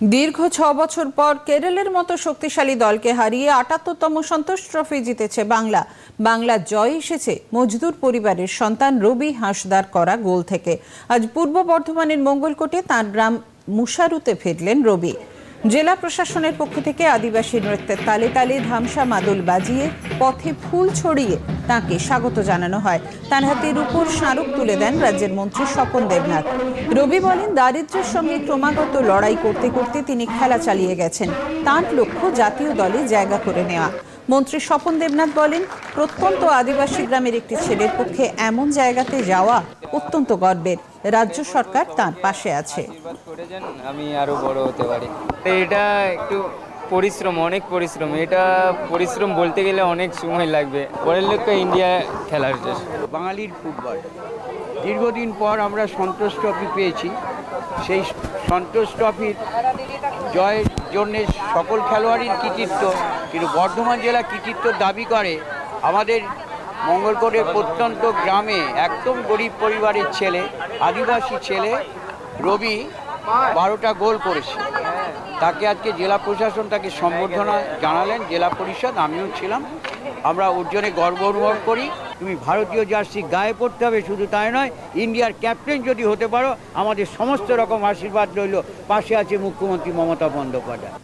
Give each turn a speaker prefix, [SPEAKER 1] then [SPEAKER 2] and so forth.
[SPEAKER 1] দীর্ঘ ছ বছর পর কেরলের মতো শক্তিশালী দলকে হারিয়ে আটাত্তরতম সন্তোষ ট্রফি জিতেছে বাংলা। বাংলা জয় এসেছে মজদুর পরিবারের সন্তান রবি হাঁসদার করা গোল থেকে। আজ পূর্ব বর্ধমানের মঙ্গলকোটে তাঁর গ্রাম মুশারুতে ফিরলেন রবি। জেলা প্রশাসনের পক্ষ থেকে আদিবাসী নৃত্যের তালে তালে ধামসা মাদল বাজিয়ে পথে ফুল ছড়িয়ে তাকে স্বাগত জানানো হয়। তার হাতে রূপর স্মারক তুলে দেন রাজ্যের মন্ত্রী স্বপন দেবনাথ। রবি বলেন, দারিদ্র্যের সঙ্গে ক্রমাগত লড়াই করতে করতে তিনি খেলা চালিয়ে গেছেন। তাঁর লক্ষ্য জাতীয় দলে জায়গা করে নেওয়া। মন্ত্রী স্বপন দেবনাথ বলেন প্রত্যন্ত আদিবাসী গ্রামের একটি ছেলের পক্ষে এমন জায়গাতে যাওয়া অত্যন্ত গর্বের। রাজ্য সরকার তার পাশে আছে।
[SPEAKER 2] আমি আরও বড় হতে পারি। তো এটা একটু পরিশ্রম অনেক পরিশ্রম। এটা পরিশ্রম বলতে গেলে অনেক সময় লাগবে। পরের লক্ষ্য ইন্ডিয়া খেলার জন্য।
[SPEAKER 3] বাঙালির ফুটবল। দীর্ঘদিন পর আমরা সন্তোষ ট্রফি পেয়েছি। সেই সন্তোষ ট্রফির জয়ের জন্যে সকল খেলোয়াড়ির কৃতিত্ব। কিন্তু বর্ধমান জেলা কৃতিত্ব দাবি করে, আমাদের মঙ্গলকোটের প্রত্যন্ত গ্রামে একদম গরিব পরিবারের ছেলে, আদিবাসী ছেলে, রবি বারোটা গোল করেছে। তাকে আজকে জেলা প্রশাসন তাকে সম্বর্ধনা জানালেন, জেলা পরিষদ, আমিও ছিলাম। আমরা ওর জন্য গর্ব অনুভব করি। তুমি ভারতীয় জার্সি গায়ে পড়তে হবে, শুধু তাই নয়, ইন্ডিয়ার ক্যাপ্টেন যদি হতে পারো, আমাদের সমস্ত রকম আশীর্বাদ রইল। পাশে আছে মুখ্যমন্ত্রী মমতা বন্দ্যোপাধ্যায়।